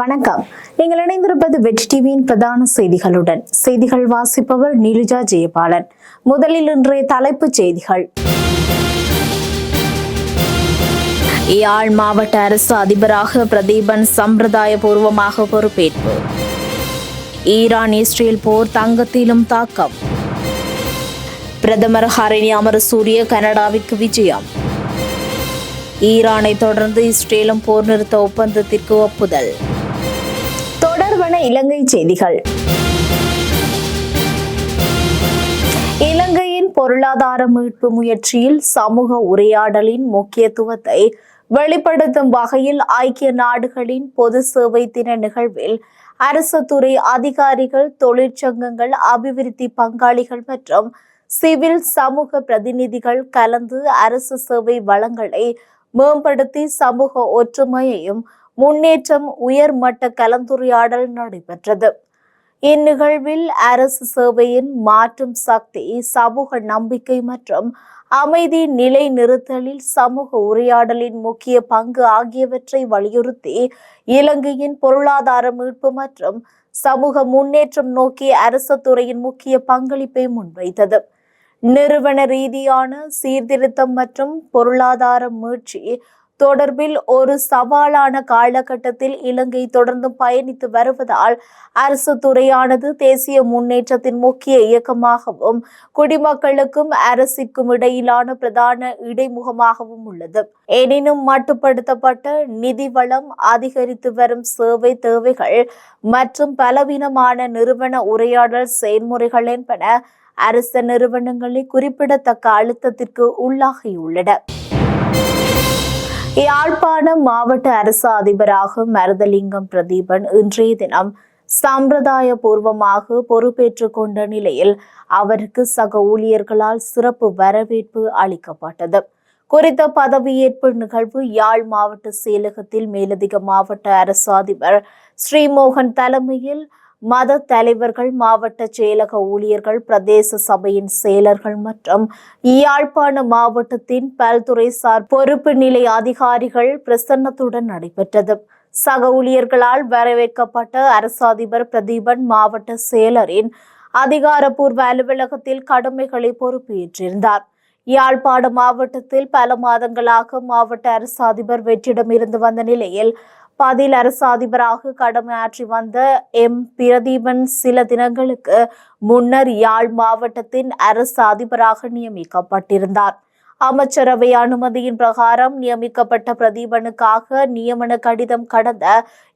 வணக்கம். நீங்கள் இணைந்திருப்பது வெற்றி டிவியின் பிரதான செய்திகளுடன். செய்திகள் வாசிப்பவர் நீலிஜா ஜெயபாலன். முதலில் இன்றைய தலைப்புச் செய்திகள். யாழ் மாவட்ட அரசு அதிபராக பிரதீபன் சம்பிரதாயபூர்வமாக பொறுப்பேற்பு ஈரான் இஸ்ரேல் போர் தங்கத்திலும் தாக்கம். பிரதமர் ஹரணி அமரசூரிய கனடாவிற்கு விஜயம். ஈரானை தொடர்ந்து இஸ்ரேலும் போர் நிறுத்த ஒப்பந்தத்திற்கு ஒப்புதல். தொடர்பான இலங்கை செய்திகள். இலங்கையின் பொருளாதார மீட்பு முயற்சியில் சமூக உரையாடலின் முக்கியத்துவத்தை வெளிப்படுத்தும் வகையில் ஐக்கிய நாடுகளின் பொது சேவை தின நிகழ்வில் அரசு துறை அதிகாரிகள் தொழிற்சங்கங்கள் அபிவிருத்தி பங்காளிகள் மற்றும் சிவில் சமூக பிரதிநிதிகள் கலந்து அரசு சேவை வளங்களை மேம்படுத்தி சமூக ஒற்றுமையையும் முன்னேற்றம் உயர்மட்ட கலந்துரையாடல் நடைபெற்றது. இந்நிகழ்வில் அரசு சேவையின் மாற்றும் சக்தி சமூக நம்பிக்கை மற்றும் அமைதி நிலை நிறுத்தலில் சமூக உரையாடலின் முக்கிய பங்கு ஆகியவற்றை வலியுறுத்தி இலங்கையின் பொருளாதார மீட்பு மற்றும் சமூக முன்னேற்றம் நோக்கி அரசு துறையின் முக்கிய பங்களிப்பை முன்வைத்தது. நிறுவன ரீதியான சீர்திருத்தம் மற்றும் பொருளாதார மீட்சி தொடர்பில் ஒரு சவாலான காலகட்டத்தில் இலங்கை தொடர்ந்து பயணித்து வருவதால் அரசு துறையானது தேசிய முன்னேற்றத்தின் முக்கிய இயக்கமாகவும் குடிமக்களுக்கும் அரசிற்கும் இடையிலான பிரதான இடைமுகமாகவும் உள்ளது. எனினும் மட்டுப்படுத்தப்பட்ட நிதி வளம் அதிகரித்து வரும் சேவை தேவைகள் மற்றும் பலவீனமான நிறுவன உரையாடல் செயல்முறைகள் என்பன அரச நிறுவனங்களை குறிப்பிடத்தக்க அழுத்தத்திற்கு உள்ளாகியுள்ளன. யாழ்ப்பாணம் மாவட்ட அரசு அதிபராக மருதலிங்கம் பிரதீபன் இன்றைய தினம் சம்பிரதாய பூர்வமாக பொறுப்பேற்றுக் கொண்ட நிலையில் அவருக்கு சக ஊழியர்களால் சிறப்பு வரவேற்பு அளிக்கப்பட்டது. குறித்த பதவியேற்பு நிகழ்வு யாழ் மாவட்ட செயலகத்தில் மேலதிக மாவட்ட அரசு அதிபர் ஸ்ரீமோகன் தலைமையில் மத தலைவர்கள் மாவட்ட செயலக ஊழியர்கள் பிரதேச சபையின் செயலர்கள் மற்றும் யாழ்ப்பாண மாவட்டத்தின் பல்துறை சார் பொறுப்பு நிலை அதிகாரிகள் பிரசன்னத்துடன் நடைபெற்றது. சக ஊழியர்களால் வரவேற்கப்பட்ட அரசாதிபர் பிரதீபன் மாவட்ட செயலரின் அதிகாரப்பூர்வ அலுவலகத்தில் கடமைகளை பொறுப்பேற்றிருந்தார். யாழ்ப்பாண மாவட்டத்தில் பல மாதங்களாக மாவட்ட அரசு அதிபர் வெற்றிடமிருந்து வந்த நிலையில் பதில் அரசு அதிபராக கடமையாற்றி வந்த எம். பிரதீபன் சில தினங்களுக்கு முன்னர் யாழ் மாவட்டத்தின் அரசு அதிபராக நியமிக்கப்பட்டிருந்தார். அமைச்சரவை அனுமதியின் பிரகாரம் நியமிக்கப்பட்ட பிரதீபனுக்காக நியமன கடிதம் கடந்த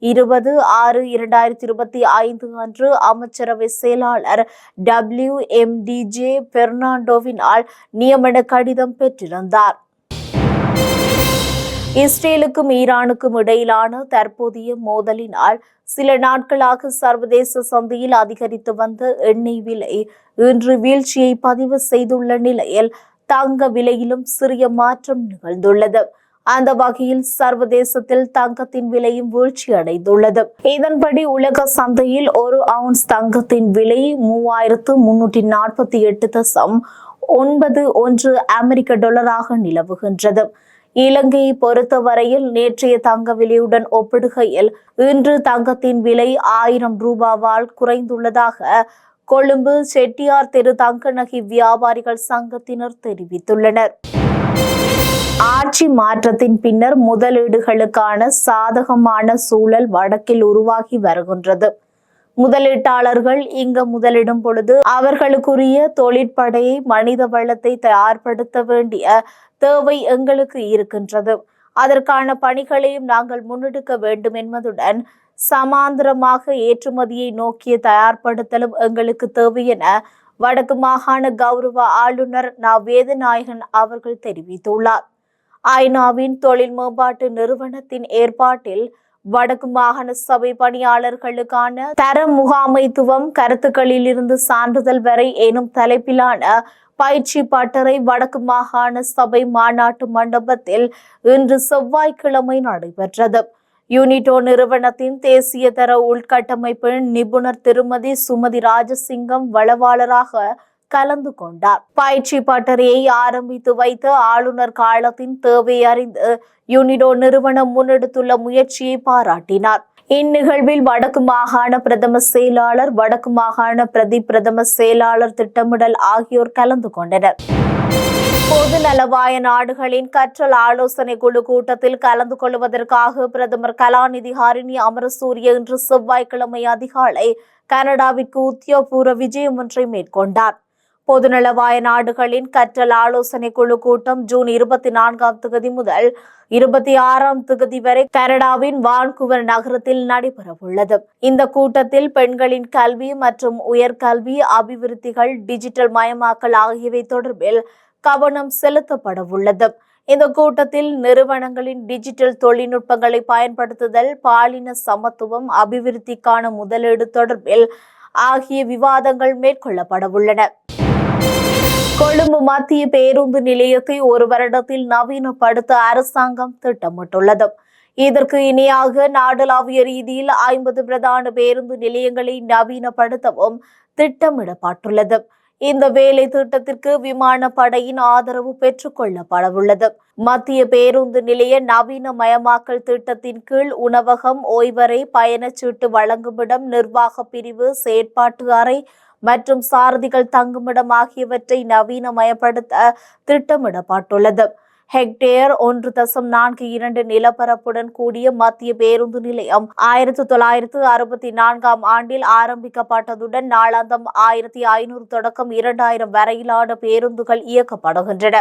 இருபது ஆறு இரண்டாயிரத்தி இருபத்தி ஐந்து அன்று அமைச்சரவை செயலாளர் டபிள்யூ எம் டி ஜே பெர்னாண்டோவினால் நியமன கடிதம் பெற்றிருந்தார். இஸ்ரேலுக்கும் ஈரானுக்கும் இடையிலான தற்போதைய மோதலினால் சில நாட்களாக சர்வதேச சந்தையில் அதிகரித்து வந்த எண்ணெய் விலை இன்று வீழ்ச்சியை பதிவு செய்துள்ள நிலையில் தங்க விலையிலும் சிறிய மாற்றம் நிகழ்ந்துள்ளது. அந்த வகையில் சர்வதேசத்தில் தங்கத்தின் விலையும் வீழ்ச்சி அடைந்துள்ளது இதன்படி உலக சந்தையில் ஒரு அவுன்ஸ் தங்கத்தின் விலை மூவாயிரத்து முன்னூற்றி நாற்பத்தி எட்டு தசம் ஒன்பது ஒன்று அமெரிக்க டாலராக நிலவுகின்றது. இலங்கையை பொறுத்தவரையில் நேற்றைய தங்க விலையுடன் ஒப்பிடுகையில் இன்று தங்கத்தின் விலை ஆயிரம் ரூபாவால் குறைந்துள்ளதாக கொழும்பு செட்டியார் தெரு தங்க நகை வியாபாரிகள் சங்கத்தினர் தெரிவித்துள்ளனர். ஆட்சி மாற்றத்தின் பின்னர் முதலீடுகளுக்கான சாதகமான சூழல் வடக்கில் உருவாகி வருகின்றது. முதலீட்டாளர்கள் இங்கு முதலிடும் பொழுது அவர்களுக்குரிய தொழிற்படையை மனித வளத்தை தயார்படுத்த வேண்டிய தேவை எங்களுக்கு இருக்கின்றது. அதற்கான பணிகளையும் நாங்கள் முன்னெடுக்க வேண்டும் என்பதுடன் சமாந்திரமாக ஏற்றுமதியை நோக்கிய தயார்படுத்தலும் எங்களுக்கு தேவை என வடக்கு மாகாண கௌரவ ஆளுநர் நா. வேதநாயகன் அவர்கள் தெரிவித்துள்ளார். ஐநாவின் தொழில் மேம்பாட்டு நிறுவனத்தின் ஏற்பாட்டில் வடக்கு மாகாண சபை பணியாளர்களுக்கான தர முகாமைத்துவம் கருத்துக்களில் இருந்து சான்றிதழ் வரை எனும் தலைப்பிலான பயிற்சி பட்டறை வடக்கு மாகாண சபை மாநாட்டு மண்டபத்தில் இன்று செவ்வாய்க்கிழமை நடைபெற்றது. யூனிட்டோ நிறுவனத்தின் தேசிய தர உள்கட்டமைப்பு நிபுணர் திருமதி சுமதி ராஜசிங்கம் வளவாளராக கலந்து கொண்டார். பயிற்சி பட்டறையை ஆரம்பித்து வைத்த ஆளுநர் காலத்தின் தேவை அறிந்து யூனிடோ நிறுவனம் முன்னெடுத்துள்ள முயற்சியை பாராட்டினார். இந்நிகழ்வில் வடக்கு மாகாண பிரதம செயலாளர் வடக்கு மாகாண பிரதி பிரதம செயலாளர் திட்டமிடல் ஆகியோர் கலந்து கொண்டனர். பொது நலவாய நாடுகளின் கற்றல் ஆலோசனை குழு கூட்டத்தில் கலந்து கொள்வதற்காக பிரதமர் கலாநிதி ஹாரிணி அமரசூரிய இன்று செவ்வாய்க்கிழமை அதிகாலை கனடாவிற்கு உத்தியோகபூர்வ விஜயம் ஒன்றை மேற்கொண்டார். பொதுநலவாய நாடுகளின் கற்றல் ஆலோசனை குழு கூட்டம் ஜூன் இருபத்தி நான்காம் தொகுதி முதல் இருபத்தி ஆறாம் தொகுதி வரை கனடாவின் வான்குவர் நகரத்தில் நடைபெறவுள்ளது. இந்த கூட்டத்தில் பெண்களின் கல்வி மற்றும் உயர்கல்வி அபிவிருத்திகள் டிஜிட்டல் மயமாக்கல் ஆகியவை தொடர்பில் கவனம் செலுத்தப்பட உள்ளது இந்த கூட்டத்தில் நிறுவனங்களின் டிஜிட்டல் தொழில்நுட்பங்களை பயன்படுத்துதல் பாலின சமத்துவம் அபிவிருத்திக்கான முதலீடு தொடர்பில் ஆகிய விவாதங்கள் மேற்கொள்ளப்பட உள்ளன கொழும்பு மத்திய பேருந்து நிலையத்தை ஒரு வருடத்தில் நவீனப்படுத்த அரசாங்கம் திட்டமிட்டுள்ளது. இதற்கு இணையாக நாடளாவிய ரீதியில் ஐம்பது பிரதான பேருந்து நிலையங்களை நவீனப்படுத்தவும் திட்டமிடப்பட்டுள்ளது. இந்த வேலை திட்டத்திற்கு விமானப்படையின் ஆதரவு பெற்றுக் கொள்ளப்படவுள்ளது. மத்திய பேருந்து நிலைய நவீன மயமாக்கல் திட்டத்தின் கீழ் உணவகம் ஓய்வறை பயணச்சீட்டு வழங்குமிடம் நிர்வாக பிரிவு செயற்பாட்டு அறை மற்றும் சாரதிகள் தங்குமிடம் ஆகியவற்றை நவீனமயப்படுத்த திட்டமிடப்பட்டுள்ளது. ஹெக்டேர் ஒன்று தசம் நான்கு இரண்டு நிலப்பரப்புடன் கூடிய மத்திய பேருந்து நிலையம் ஆயிரத்தி தொள்ளாயிரத்து அறுபத்தி நான்காம் ஆண்டில் ஆரம்பிக்கப்பட்டதுடன் நாளாந்தம் ஆயிரத்தி ஐநூறு தொடக்கம் இரண்டாயிரம் வரையிலான பேருந்துகள் இயக்கப்படுகின்றன.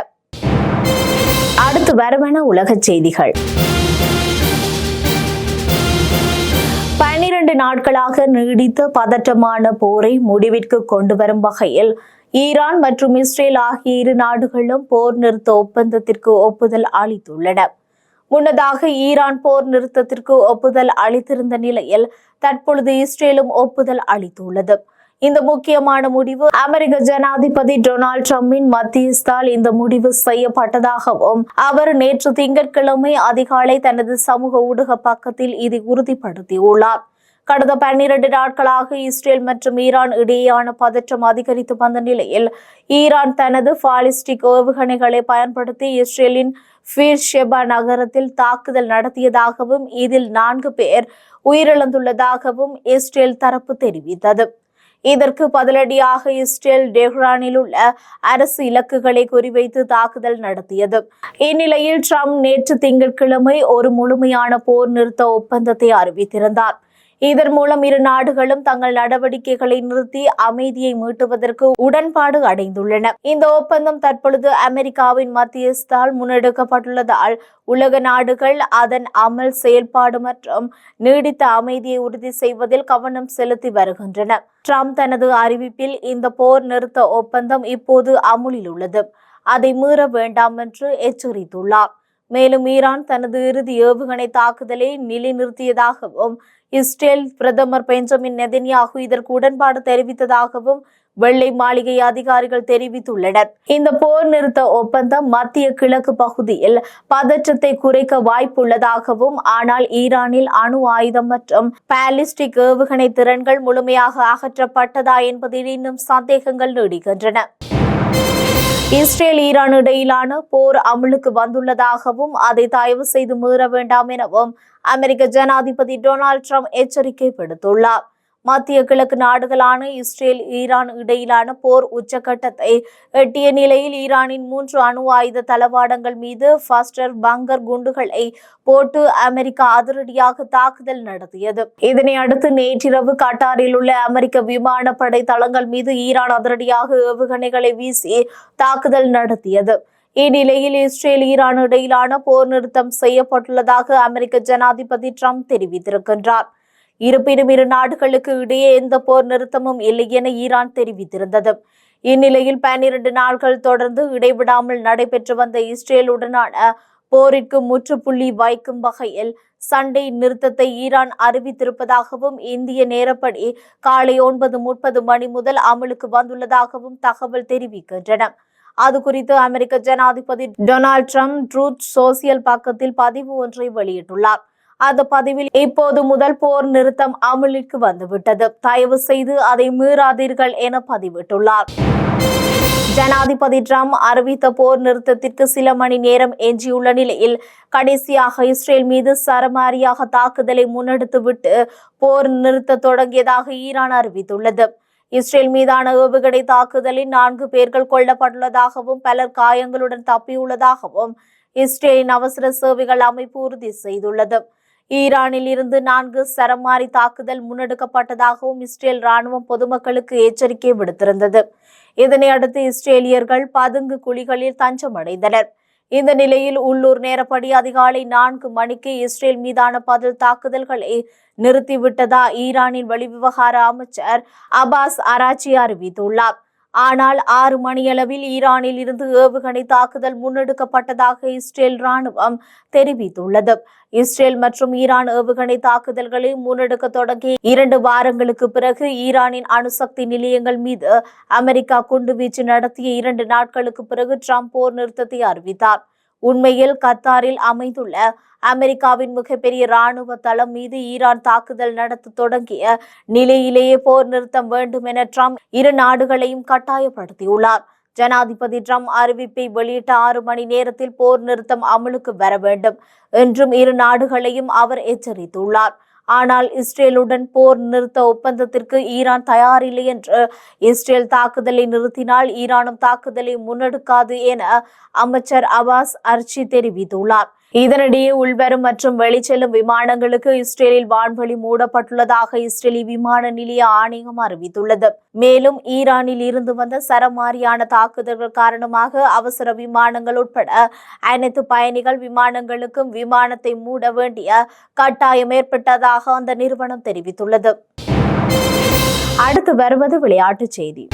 அடுத்து வரவன உலகச் செய்திகள். இரண்டு நாட்களாக நீடித்த பதற்றமான போரை முடிவிற்கு கொண்டு வரும் வகையில் ஈரான் மற்றும் இஸ்ரேல் ஆகிய இரு நாடுகளும் போர் நிறுத்த ஒப்பந்தத்திற்கு ஒப்புதல் அளித்துள்ளன. முன்னதாக ஈரான் போர் நிறுத்தத்திற்கு ஒப்புதல் அளித்திருந்த நிலையில் தற்பொழுது இஸ்ரேலும் ஒப்புதல் அளித்துள்ளது. இந்த முக்கியமான முடிவு அமெரிக்க ஜனாதிபதி டொனால்ட் டிரம்பின் மத்தியஸ்தால் இந்த முடிவு செய்யப்பட்டதாகவும் அவர் நேற்று திங்கட்கிழமை அதிகாலை தனது சமூக ஊடக பக்கத்தில் இதை உறுதிப்படுத்தியுள்ளார். கடந்த பன்னிரண்டு நாட்களாக இஸ்ரேல் மற்றும் ஈரான் இடையேயான பதற்றம் அதிகரித்து வந்த நிலையில் ஈரான் தனது பாலிஸ்டிக் ஏவுகணைகளை பயன்படுத்தி இஸ்ரேலின் ஃபீர் ஷெபா நகரத்தில் தாக்குதல் நடத்தியதாகவும் இதில் நான்கு பேர் உயிரிழந்துள்ளதாகவும் இஸ்ரேல் தரப்பு தெரிவித்தது. இதற்கு பதிலடியாக இஸ்ரேல் டெஹ்ரானில் உள்ள அரசு இலக்குகளை குறிவைத்து தாக்குதல் நடத்தியது. இந்நிலையில் ட்ரம்ப் நேற்று திங்கட்கிழமை ஒரு முழுமையான போர் நிறுத்த ஒப்பந்தத்தை அறிவித்திருந்தார். இதன் மூலம் இரு நாடுகளும் தங்கள் நடவடிக்கைகளை நிறுத்தி அமைதியை மீட்டுவதற்கு உடன்பாடு அடைந்துள்ளன. இந்த ஒப்பந்தம் தற்பொழுது அமெரிக்காவின் மத்தியஸ்தால் முன்னெடுக்கப்பட்டுள்ளதால் உலக நாடுகள் அதன் அமல் செயல்பாடு மற்றும் நீடித்த அமைதியை உறுதி செய்வதில் கவனம் செலுத்தி வருகின்றன. ட்ரம்ப் தனது அறிவிப்பில் இந்த போர் நிறுத்த ஒப்பந்தம் இப்போது அமுலில் உள்ளது. அதை மீற வேண்டாம் என்று எச்சரித்துள்ளார். மேலும் ஈரான் தனது இறுதி ஏவுகணை தாக்குதலை நிலைநிறுத்தியதாகவும் இஸ்ரேல் பிரதமர் பெஞ்சமின் நெதன்யாகு இதற்கு உடன்பாடு தெரிவித்ததாகவும் வெள்ளை மாளிகை அதிகாரிகள் தெரிவித்துள்ளனர். இந்த போர் நிறுத்த ஒப்பந்தம் மத்திய கிழக்கு பகுதியில் பதற்றத்தை குறைக்க வாய்ப்புள்ளதாகவும் ஆனால் ஈரானில் அணு ஆயுதம் மற்றும் பாலிஸ்டிக் ஏவுகணை திறன்கள் முழுமையாக அகற்றப்பட்டதா என்பதில் இன்னும் சந்தேகங்கள் நீடிக்கின்றன. இஸ்ரேல் ஈரான் இடையிலான போர் அமலுக்கு வந்துள்ளதாகவும் அதை தயவு செய்து மீற வேண்டாம் எனவும் அமெரிக்க ஜனாதிபதி டொனால்ட் ட்ரம்ப் எச்சரிக்கை விடுத்துள்ளார். மத்திய கிழக்கு நாடுகளான இஸ்ரேல் ஈரான் இடையிலான போர் உச்சகட்டத்தை எட்டிய நிலையில் ஈரானின் மூன்று அணு ஆயுத தளவாடங்கள் மீது ஃபஸ்டர் பங்கர் குண்டுகளை போட்டு அமெரிக்கா அதிரடியாக தாக்குதல் நடத்தியது. இதனை அடுத்து நேற்றிரவு கட்டாரில் உள்ள அமெரிக்க விமானப்படை தளங்கள் மீது ஈரான் அதிரடியாக ஏவுகணைகளை வீசி தாக்குதல் நடத்தியது. இந்நிலையில் இஸ்ரேல் ஈரான் இடையிலான போர் நிறுத்தம் செய்யப்பட்டுள்ளதாக அமெரிக்க ஜனாதிபதி ட்ரம்ப் தெரிவித்திருக்கின்றார். இருப்பினும் இரு நாடுகளுக்கு இடையே எந்த போர் நிறுத்தமும் இல்லை என ஈரான் தெரிவித்திருந்தது. இந்நிலையில் பன்னிரண்டு நாட்கள் தொடர்ந்து இடைவிடாமல் நடைபெற்று வந்த இஸ்ரேலுடனான போரிற்கு முற்றுப்புள்ளி வைக்கும் வகையில் சண்டை நிறுத்தத்தை ஈரான் அறிவித்திருப்பதாகவும் இந்திய நேரப்படி காலை ஒன்பது முப்பது மணி முதல் அமலுக்கு வந்துள்ளதாகவும் தகவல் தெரிவிக்கின்றன. அது குறித்து அமெரிக்க ஜனாதிபதி டொனால்ட் ட்ரம்ப் ட்ரூத் சோசியல் பக்கத்தில் பதிவு ஒன்றை வெளியிட்டுள்ளார். அந்த பதிவில் இப்போது முதல் போர் நிறுத்தம் அமலுக்கு வந்துவிட்டது. தயவு செய்து அதை மீறாதீர்கள் என பதிவிட்டுள்ளார். ஜனாதிபதி ட்ரம்ப் அறிவித்த போர் நிறுத்தத்திற்கு சில மணி நேரம் எஞ்சியுள்ள நிலையில் கடைசியாக இஸ்ரேல் மீது சரமாரியாக தாக்குதலை முன்னெடுத்துவிட்டு போர் நிறுத்த தொடங்கியதாக ஈரான் அறிவித்துள்ளது. இஸ்ரேல் மீதான ஏவுகணை தாக்குதலில் நான்கு பேர்கள் கொல்லப்பட்டுள்ளதாகவும் பலர் காயங்களுடன் தப்பியுள்ளதாகவும் இஸ்ரேலின் அவசர சேவைகள் அமைப்பு உறுதி செய்துள்ளது. ஈரானில் இருந்து நான்கு சரமாரி தாக்குதல் முன்னெடுக்கப்பட்டதாகவும் இஸ்ரேல் ராணுவம் பொதுமக்களுக்கு எச்சரிக்கை விடுத்திருந்தது. இதனையடுத்து இஸ்ரேலியர்கள் பதுங்கு குழிகளில் தஞ்சமடைந்தனர். இந்த நிலையில் உள்ளூர் நேரப்படி அதிகாலை நான்கு மணிக்கு இஸ்ரேல் மீதான பதில் தாக்குதல்களை நிறுத்திவிட்டதா ஈரானின் வெளிவிவகார அமைச்சர் அபாஸ் அராச்சி அறிவித்துள்ளார். ஆனால் ஆறு மணியளவில் ஈரானில் இருந்து ஏவுகணை தாக்குதல் முன்னெடுக்கப்பட்டதாக இஸ்ரேல் ராணுவம் தெரிவித்துள்ளது. இஸ்ரேல் மற்றும் ஈரான் ஏவுகணை தாக்குதல்களை முன்னெடுக்க தொடங்கி இரண்டு வாரங்களுக்கு பிறகு ஈரானின் அணுசக்தி நிலையங்கள் மீது அமெரிக்கா குண்டுவீச்சு நடத்திய இரண்டு நாட்களுக்கு பிறகு ட்ரம்ப் போர் நிறுத்தத்தை அறிவித்தார். உண்மையில் கத்தாரில் அமைந்துள்ள அமெரிக்காவின் மிகப்பெரிய ராணுவ தளம் மீது ஈரான் தாக்குதல் நடத்த தொடங்கிய நிலையிலேயே போர் நிறுத்தம் வேண்டும் என ட்ரம்ப் இரு நாடுகளையும் கட்டாயப்படுத்தியுள்ளார். ஜனாதிபதி ட்ரம்ப் அறிவிப்பை வெளியிட்ட ஆறு மணி நேரத்தில் போர் நிறுத்தம் அமலுக்கு வர வேண்டும் என்றும் இரு நாடுகளையும் அவர் எச்சரித்துள்ளார். ஆனால் இஸ்ரேலுடன் போர் நிறுத்த ஒப்பந்தத்திற்கு ஈரான் தயாரில்லை என்று இஸ்ரேல் தாக்குதலை நிறுத்தினால் ஈரானும் தாக்குதலை முன்னெடுக்காது என அமைச்சர் அபாஸ் அர்ச்சி தெரிவித்துள்ளார். இதனிடையே உள்வரும் மற்றும் வெளிச்செல்லும் விமானங்களுக்கு இஸ்ரேலில் வான்வழி மூடப்பட்டுள்ளதாக இஸ்ரேலி விமான நிலைய ஆணையம் அறிவித்துள்ளது. மேலும் ஈரானில் இருந்து வந்த சரமாரியான தாக்குதல்கள் காரணமாக அவசர விமானங்கள் உட்பட அனைத்து பயணிகள் விமானங்களுக்கும் விமானத்தை மூட வேண்டிய கட்டாயம் ஏற்பட்டதாக அந்த நிறுவனம் தெரிவித்துள்ளது. அடுத்து வருவது விளையாட்டுச் செய்தி.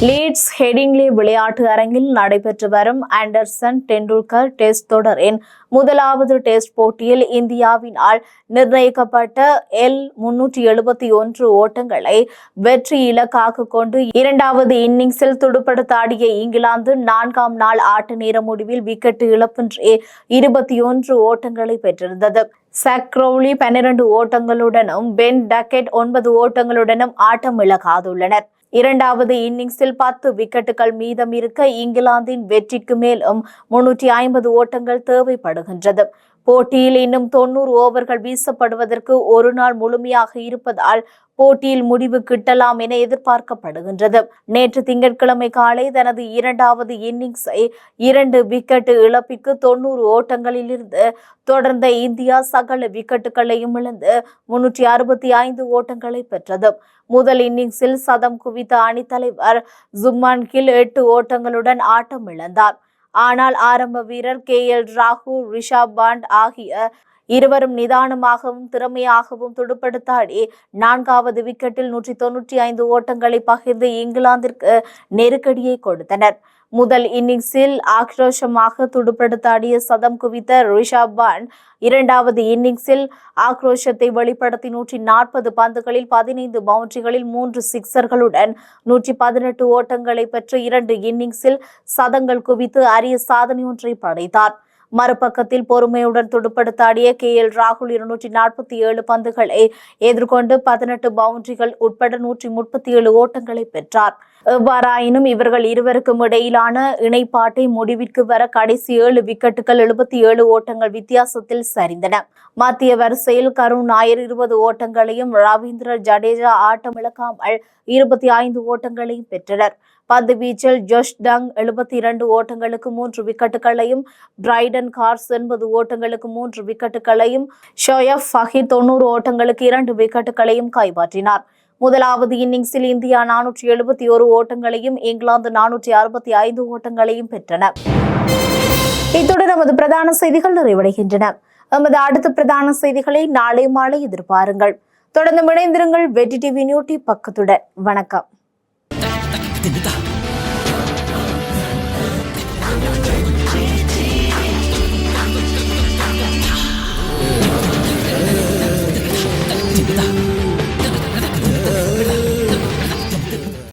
லீட்ஸ் ஹெடிங்லி விளையாட்டு அரங்கில் நடைபெற்று வரும் ஆண்டர்சன் டெண்டுல்கர் டெஸ்ட் தொடரின் முதலாவது டெஸ்ட் போட்டியில் இந்தியாவினால் நிர்ணயிக்கப்பட்ட எல் முன்னூற்றி எழுபத்தி ஒன்று ஓட்டங்களை வெற்றி இலக்காக கொண்டு இரண்டாவது இன்னிங்ஸில் துடுப்படுத்தாடிய இங்கிலாந்து நான்காம் நாள் ஆட்ட நேர முடிவில் விக்கெட் இழப்பின்றி இருபத்தி ஒன்று ஓட்டங்களை பெற்றிருந்தது. சக்ரோலி பன்னிரண்டு ஓட்டங்களுடனும் பென் டக்கெட் ஒன்பது ஓட்டங்களுடனும் ஆட்டம் இழக்காதுள்ளனர் இரண்டாவது இன்னிங்ஸில் பத்து விக்கெட்டுகள் மீதம் இருக்க இங்கிலாந்தின் வெற்றிக்கு மேலும் முன்னூற்றி ஐம்பது ஓட்டங்கள் தேவைப்படுகின்றது. போட்டியில் இன்னும் தொன்னூறு ஓவர்கள் வீசப்படுவதற்கு ஒரு நாள் முழுமையாக இருப்பதால் போட்டியில் முடிவு கிட்டலாம் என எதிர்பார்க்கப்படுகின்றது. நேற்று திங்கட்கிழமை காலை தனது இரண்டாவது இன்னிங்ஸை இரண்டு விக்கெட் இழப்பிற்கு தொன்னூறு ஓட்டங்களில் இருந்து தொடர்ந்த இந்தியா சகல விக்கெட்டுகளையும் இழந்து முன்னூற்றி அறுபத்தி ஐந்து ஓட்டங்களை பெற்றது. முதல் இன்னிங்ஸில் சதம் குவித்த அணித்தலைவர் ஜும்மான் கில் எட்டு ஓட்டங்களுடன் ஆட்டம் இழந்தார். ஆனால் ஆரம்ப வீரர் கே எல் ராகுல் ரிஷாப் பாண்ட் ஆகிய இருவரும் நிதானமாகவும் திறமையாகவும் துடுப்படுத்தாடி நான்காவது விக்கெட்டில் நூற்றி தொன்னூற்றி ஐந்து ஓட்டங்களை பகிர்ந்து இங்கிலாந்திற்கு நெருக்கடியை கொடுத்தனர். முதல் இன்னிங்ஸில் ஆக்ரோஷமாக துடுப்படுத்தாடிய சதம் குவித்த ரிஷப் பான் இரண்டாவது இன்னிங்ஸில் ஆக்ரோஷத்தை வெளிப்படுத்தி நூற்றி நாற்பது பந்துகளில் பதினைந்து பவுண்டரிகளில் மூன்று சிக்சர்களுடன் நூற்றி பதினெட்டு ஓட்டங்களை பெற்று இரண்டு இன்னிங்ஸில் சதங்கள் குவித்து அரிய சாதனையொன்றை படைத்தார். மறுபக்கத்தில் பொறுமையுடன் துடுப்படுத்தாடிய கே எல் ராகுல் இருநூற்றி நாற்பத்தி ஏழு பந்துகளை எதிர்கொண்டு பதினெட்டு பவுண்டரிகள் உட்பட நூற்றி முப்பத்தி ஏழு ஓட்டங்களை பெற்றார். எவ்வாறாயினும் இவர்கள் இருவருக்கும் இடையிலான இணைப்பாட்டை முடிவிற்கு வர கடைசி ஏழு விக்கெட்டுகள் எழுபத்தி ஏழு ஓட்டங்கள் வித்தியாசத்தில் சரிந்தன. மத்திய வரிசையில் கருண் நாயர் இருபது ஓட்டங்களையும் ரவீந்திர ஜடேஜா ஆட்டமிழக்காமல் இருபத்தி ஐந்து ஓட்டங்களையும் பெற்றனர். பந்து வீச்சில் ஜோஷ் டங் எழுபத்தி இரண்டு ஓட்டங்களுக்கு மூன்று விக்கெட்டுகளையும் பிரைடன் கார்ஸ் எண்பது ஓட்டங்களுக்கு மூன்று விக்கெட்டுகளையும் ஷோயப் ஃபஹீர் தொண்ணூறு ஓட்டங்களுக்கு இரண்டு விக்கெட்டுகளையும் கைப்பற்றினார். முதலாவது இன்னிங்ஸில் இந்தியா நானூற்றி எழுபத்தி ஒரு ஓட்டங்களையும் இங்கிலாந்து நானூற்றி அறுபத்தி ஐந்து ஓட்டங்களையும் பெற்றன இத்துடன் நமது பிரதான செய்திகள் நிறைவடைகின்றன. நமது அடுத்த பிரதான செய்திகளை நாளை மாலை எதிர்பாருங்கள். தொடர்ந்து இணைந்திருங்கள் வெற்றி டிவி நியூட்டி பக்கத்துடன். வணக்கம். Dami.